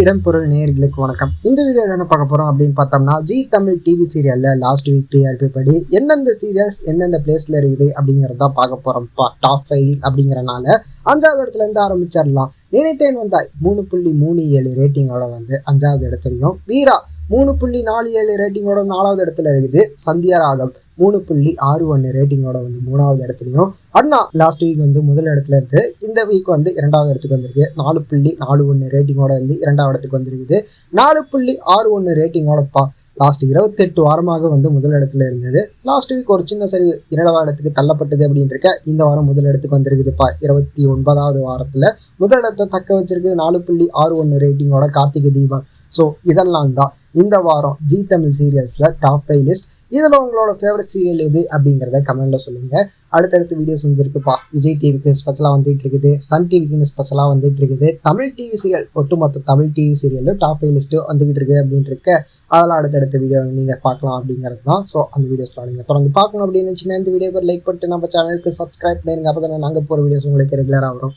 இடம்பொருள் நேர்களுக்கு வணக்கம். இந்த வீடியோ என்ன பார்க்க போறோம் அப்படின்னு பார்த்தோம்னா ஜி தமிழ் டிவி சீரியல்ல லாஸ்ட் வீக் டிஆர்பி படி எந்தெந்த சீரியல்ஸ் எந்தெந்த பிளேஸ்ல இருக்குது அப்படிங்கறத பார்க்க போறோம். டாப் ஃபைவ் அப்படிங்கறனால அஞ்சாவது இடத்துல இருந்து ஆரம்பிச்சிடலாம். நினைத்தேன் வந்தாய். மூணு புள்ளி மூணு ஏழு ரேட்டிங்கோட வந்து அஞ்சாவது இடத்துலையும் வீரா மூணு புள்ளி நாலு ஏழு ரேட்டிங்கோட நாலாவது இடத்துல இருக்குது. சந்தியா ராகம். மூணு புள்ளி ஆறு ஒன்று ரேட்டிங்கோட வந்து மூணாவது இடத்துலையும். அண்ணா லாஸ்ட் வீக் வந்து முதல் இடத்துல இருந்து இந்த வீக் வந்து இரண்டாவது இடத்துக்கு வந்திருக்கு. நாலு புள்ளி நாலு ஒன்று ரேட்டிங்கோட வந்து இரண்டாவது இடத்துக்கு வந்திருக்குது. நாலு புள்ளி ஆறு ஒன்று ரேட்டிங்கோட பா லாஸ்ட் இருபத்தெட்டு வாரமாக வந்து முதல் இடத்துல இருந்தது. லாஸ்ட் வீக் ஒரு சின்ன சரிவு இரண்டாவது இடத்துக்கு தள்ளப்பட்டது அப்படின்னு இருக்க இந்த வாரம் முதல் இடத்துக்கு வந்திருக்குதுப்பா. இருபத்தி ஒன்பதாவது வாரத்தில் முதல் இடத்தை தக்க வச்சிருக்கு நாலு புள்ளி ஆறு ஒன்று ரேட்டிங்கோட கார்த்திகை தீபம். ஸோ இதெல்லாம் தான் இந்த வாரம் ஜி தமிழ் சீரியல்ஸில் டாப் ஃபைவ் லிஸ்ட் இதில் உங்களோட ஃபேவரட் சீரியல் எது அப்படிங்கிறத கமெண்ட்டில் சொல்லுங்கள் அடுத்தடுத்து வீடியோஸ் வந்துருக்குப்பா விஜய் டிவிக்கு ஸ்பெஷலாக வந்துட்டு இருக்குது. சன் டிவிக்கு ஸ்பெஷலாக வந்துட்டு இருக்குது. தமிழ் டிவி சீரியல் ஒட்டுமொத்த தமிழ் டிவி சீரியலும் டாப் ஃபைவ் லிஸ்ட்டு வந்துகிட்டு இருக்குது அப்படின்ட்டு இருக்க அதெல்லாம் அடுத்தடுத்த வீடியோ நீங்கள் பார்க்கலாம் அப்படிங்கிறது தான். ஸோ அந்த வீடியோஸ்லாம் நீங்கள் தொடர்ந்து பார்க்கணும் அப்படின்னு நினச்சிங்கன்னா இந்த வீடியோக்கு லைக் பண்ணிட்டு நம்ம சேனலுக்கு சப்ஸ்கிரைப் பண்ணிருங்க அப்போ தான் நாங்கள் போகிற வீடியோஸ் உங்களுக்கு ரெகுலராக வரும்.